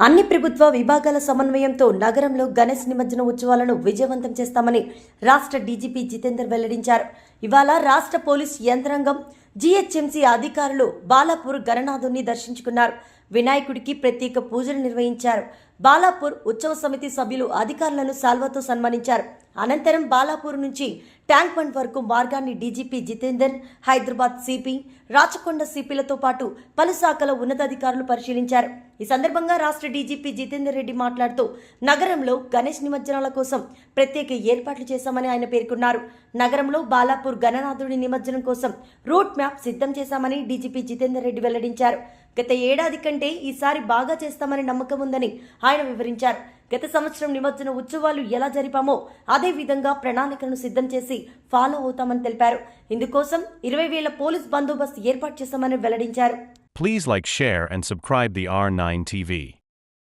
అన్ని ప్రభుత్వ విభాగాల సమన్వయంతో నగరంలో గణేష్ నిమజ్జన ఉత్సవాలను విజయవంతం చేస్తామని రాష్ట్ర డీజీపీ జితేందర్ వెల్లడించారు. ఇవాళ రాష్ట్ర పోలీస్ యంత్రాంగం జీహెచ్ఎంసీ అధికారులు బాలాపూర్ గణనాథుని దర్శించుకున్నారు. వినాయకుడికి ప్రత్యేక పూజలు నిర్వహించారు. బాలాపూర్ ఉత్సవ సమితి సభ్యులు అధికారులను సాల్వతో సన్మానించారు. అనంతరం బాలాపూర్ నుంచి ట్యాంక్ బండ్ వరకు మార్గాన్ని డీజీపీ జితేందర్ హైదరాబాద్ సిపి రాచకొండ సిపిలతో పాటు పలు శాఖల ఉన్నతాధికారులు పరిశీలించారు. ఈ సందర్భంగా రాష్ట్ర డీజీపీ జితేందర్ రెడ్డి మాట్లాడుతూ నగరంలో గణేష్ నిమజ్జనాల కోసం ప్రత్యేక ఏర్పాట్లు చేశామని ఆయన పేర్కొన్నారు. నగరంలో బాలాపూర్ గణనాథుడి నిమజ్జనం కోసం రూట్ మ్యాప్ సిద్ధం చేశామని డీజీపీ జితేందర్ రెడ్డి వెల్లడించారు. గత ఏడాది కంటే ఈసారి బాగా చేస్తామని నమ్మకం ఉందని ఆయన వివరించారు. గత సంవత్సరం నిమజ్జన ఉత్సవాలు ఎలా జరిపామో అదే విధంగా ప్రణాళికలను సిద్ధం చేసి ఫాలో అవుతామని తెలిపారు. ఇందుకోసం ఇరవై వేల పోలీస్ బందోబస్తు ఏర్పాటు చేశామని వెల్లడించారు. Please like share and subscribe the R nine TV